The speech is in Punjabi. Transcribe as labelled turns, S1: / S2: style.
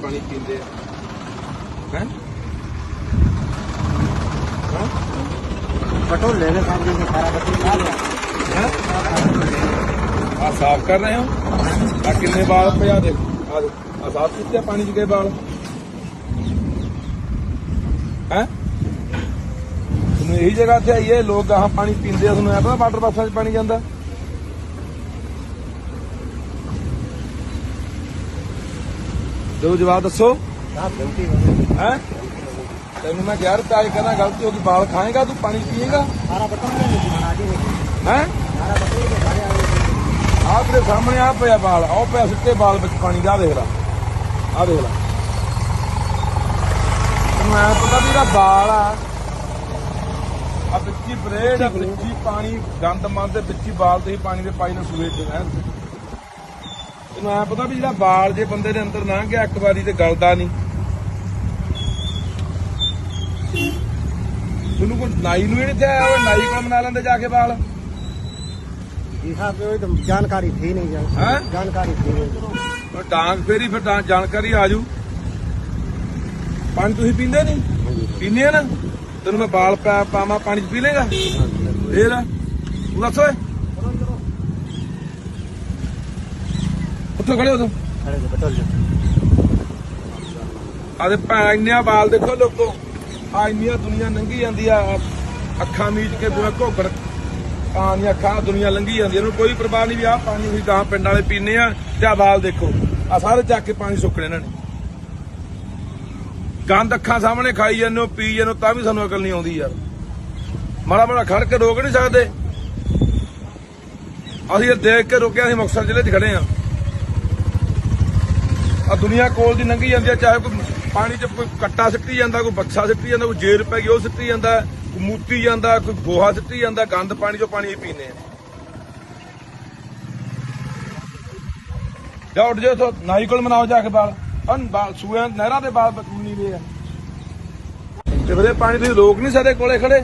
S1: ਪਾਣੀ ਪੀਂਦੇ ਆ ਹੈ
S2: ਕਟੋ ਲੈ ਲੈ ਸਾਹਮਣੇ ਦੇ ਸਾਰਾ ਬੱਤੀ ਲਾ ਲਿਆ
S1: ਆ ਸਾਫ਼ ਕਰ ਰਹੇ ਹੋ ਆ ਕਿੰਨੇ ਬਾਲ ਭਜਾ ਦੇ ਆ ਆ ਸਾਫ਼ ਕੀਤੇ ਪਾਣੀ ਚ ਗਏ ਬਾਲ ਹੈ ਤੁਹਾਨੂੰ ਇਹੀ ਜਗ੍ਹਾ ਤੇ ਆਈਏ ਲੋਕ ਗਾਹਾਂ ਪਾਣੀ ਪੀਂਦੇ ਵਾਟਰ ਬਾਸਾਂ 'ਚ ਪਾਣੀ ਜਾਂਦਾ ਦੋ ਜਵਾਬ ਦੱਸੋ। ਹੈ ਤੈਨੂੰ ਮੈਂ ਯਾਰ ਤਾਜ ਕਹਿੰਦਾ ਗਲਤੀ ਹੋ ਗਈ ਬਾਲ ਖਾਏਗਾ ਤੂੰ ਪਾਣੀ ਪੀਏਗਾ? ਹੈ? ਆਹ ਤੇਰੇ ਸਾਹਮਣੇ ਆ ਪਿਆ ਬਾਲ ਆਹ ਪਿਆ ਸਿੱਟੇ ਬਾਲ ਵਿੱਚ ਪਾਣੀ ਦਾ ਦੇਖ ਲੈ। ਆਹ ਦੇਖ ਲੈ। ਤੈਨੂੰ ਐ ਪਤਾ ਵੀ ਇਹਦਾ ਬਾਲ ਆ। ਆ ਵਿੱਚੀ ਬਰੇਡ ਆ ਵਿੱਚੀ ਪਾਣੀ ਗੰਦ ਮੰਦ ਦੇ ਵਿੱਚੀ ਬਾਲ ਤੇ ਪਾਣੀ ਦੇ ਪਾਈ ਨੂੰ ਸੂਏ ਚ ਰਹਿਣ ਤੈਨੂੰ ਆ ਪਤਾ ਵੀ ਜਿਹੜਾ ਵਾਲ ਜੇ ਬੰਦੇ ਦੇ ਅੰਦਰ ਲੰਘ ਗਿਆ ਇੱਕ ਵਾਰੀ ਤੇ ਗਲਦਾ ਨਹੀਂ। ਤੈਨੂੰ ਕੋਈ ਨਾਈ ਨੂੰ ਨਹੀਂ ਤੇ ਨਾਈ ਕੋਲ ਬਣਾ ਲੈਂਦੇ ਜਾ ਕੇ
S2: ਵਾਲ। ਜੀ ਸਾਹਿਬ ਇਹ ਜਾਣਕਾਰੀ ਥੀ
S1: ਨਹੀਂ
S2: ਜਾਨ ਜਾਣਕਾਰੀ ਥੀ
S1: ਨਹੀਂ। ਡਾਂਗ ਫੇਰੀ ਫਿਰ ਜਾਣਕਾਰੀ ਆ ਜੂ। ਪਾਣੀ ਤੁਸੀਂ ਪੀਂਦੇ ਨਹੀਂ? ਪੀਂਦੇ ਨਾ? ਤੈਨੂੰ ਮੈਂ ਬਾਲ ਪਾਵਾਂ ਪਾਣੀ ਪੀ ਲੇਗਾ ਫੇਰ? ਤੂੰ ਦੱਸ ਉੱਥੇ ਖੜੇ ਹੋ ਤੂੰ?
S2: ਖੜੇ ਜਾ ਬਟੋਲ
S1: ਜਾ ਭੈਣ, ਇੰਨਿਆਂ ਬਾਲ ਦੇਖੋ ਲੋਕੋ। ਆ ਇੰਨੀਆਂ ਦੁਨੀਆ ਲੰਘੀ ਜਾਂਦੀ ਆ। ਅੱਖਾਂ ਮੀਚ ਕੇ ਪੂਰਾ ਘੋਗੜ ਪਾਣੀ ਅੱਖਾਂ ਦੁਨੀਆ ਲੰਘੀ ਜਾਂਦੀ ਇਹਨੂੰ ਕੋਈ ਪਰਵਾਹ ਨਹੀਂ ਵੀ ਆ ਪਾਣੀ ਵੀ ਗਾਂ ਪਿੰਡ ਵਾਲੇ ਪੀਨੇ ਆ ਤੇ ਆ ਬਾਲ ਦੇਖੋ। ਆ ਸਾਰੇ ਚੱਕ ਕੇ ਪਾਣੀ ਸੁੱਕਣੇ ਇਹਨਾਂ ਨੇ। ਗੰਦ ਅੱਖਾਂ ਸਾਹਮਣੇ ਖਾਈ ਜਾਂਦੇ ਹੋ, ਪੀ ਜਾਂਦੇ ਤਾਂ ਵੀ ਸਾਨੂੰ ਅਕਲ ਨਹੀਂ ਆਉਂਦੀ ਯਾਰ। ਮਾੜਾ ਮਾੜਾ ਖੜ ਕੇ ਰੋਕ ਨਹੀਂ ਸਕਦੇ। ਅਸੀਂ ਇਹ ਦੇਖ ਕੇ ਰੁਕਿਆ ਅਸੀਂ ਮੁਕਸਰ ਜ਼ਿਲ੍ਹੇ 'ਚ ਖੜੇ ਆ ਆ ਦੁਨੀਆ ਕੋਲ ਦੀ ਲੰਘੀ ਜਾਂਦੀ ਆ, ਚਾਹੇ ਕੋਈ ਪਾਣੀ 'ਚ ਕੋਈ ਕੱਟਾ ਸਿੱਟੀ ਜਾਂਦਾ, ਕੋਈ ਬੱਚਾ ਸਿੱਟੀ ਜਾਂਦਾ, ਕੋਈ ਜੇਰ ਪੈ ਗਈ, ਉਹ ਸਿੱਟੀ ਜਾਂਦਾ, ਕੋਈ ਮੂਤੀ ਜਾਂਦਾ, ਕੋਈ ਗੋਹਾ ਸਿੱਟੀ ਜਾਂਦਾ, ਗੰਦ ਪਾਣੀ 'ਚੋਂ ਪਾਣੀ ਹੀ ਪੀਨੇ ਆ। ਜਾ ਉੱਠ ਜਾ ਤੋ ਨਾਈ ਕੋਲ ਮਨਾਓ ਜਾ ਕੇ ਬਾਲ। ਹਨ ਬਾਲ ਸੂਆਂ ਨਹਿਰਾਂ ਦੇ ਬਾਲ ਨਹੀਂ ਵੇ ਆ। ਤੇ ਵੀਰੇ, ਪਾਣੀ ਤੁਸੀਂ ਰੋਕ ਨਹੀਂ ਸਕਦੇ ਕੋਲੇ ਖੜੇ?